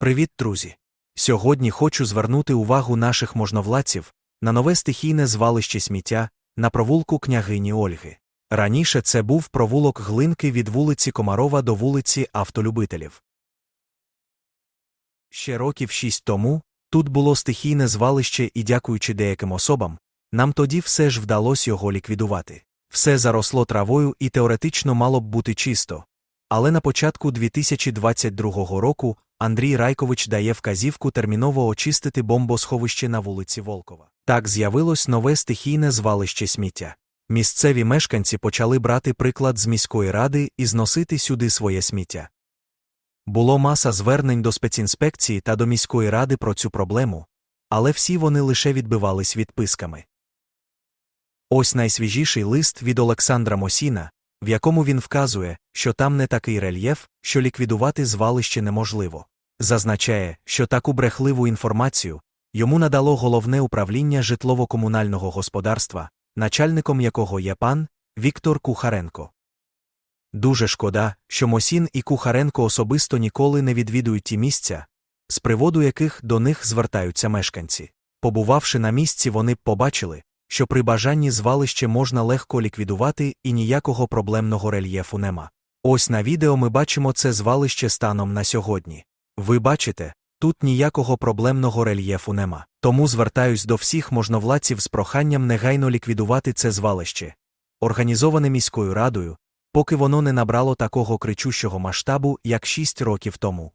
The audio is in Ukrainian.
Привіт, друзі! Сьогодні хочу звернути увагу наших можновладців на нове стихійне звалище сміття на провулку княгині Ольги. Раніше це був провулок глинки від вулиці Комарова до вулиці Автолюбителів. Ще років шість тому тут було стихійне звалище, і дякуючи деяким особам, нам тоді все ж вдалося його ліквідувати. Все заросло травою і теоретично мало б бути чисто. Але на початку 2022 року Андрій Райкович дає вказівку терміново очистити бомбосховище на вулиці Волкова. Так з'явилось нове стихійне звалище сміття. Місцеві мешканці почали брати приклад з міської ради і зносити сюди своє сміття. Було маса звернень до спецінспекції та до міської ради про цю проблему, але всі вони лише відбивались відписками. Ось найсвіжіший лист від Олександра Мосіна, в якому він вказує, що там не такий рельєф, що ліквідувати звалище неможливо. Зазначає, що таку брехливу інформацію йому надало головне управління житлово-комунального господарства, начальником якого є пан Віктор Кухаренко. Дуже шкода, що Мосін і Кухаренко особисто ніколи не відвідують ті місця, з приводу яких до них звертаються мешканці. Побувавши на місці, вони б побачили, що при бажанні звалище можна легко ліквідувати і ніякого проблемного рельєфу нема. Ось на відео ми бачимо це звалище станом на сьогодні. Ви бачите, тут ніякого проблемного рельєфу нема. Тому звертаюсь до всіх можновладців з проханням негайно ліквідувати це звалище, організоване міською радою, поки воно не набрало такого кричущого масштабу, як 6 років тому.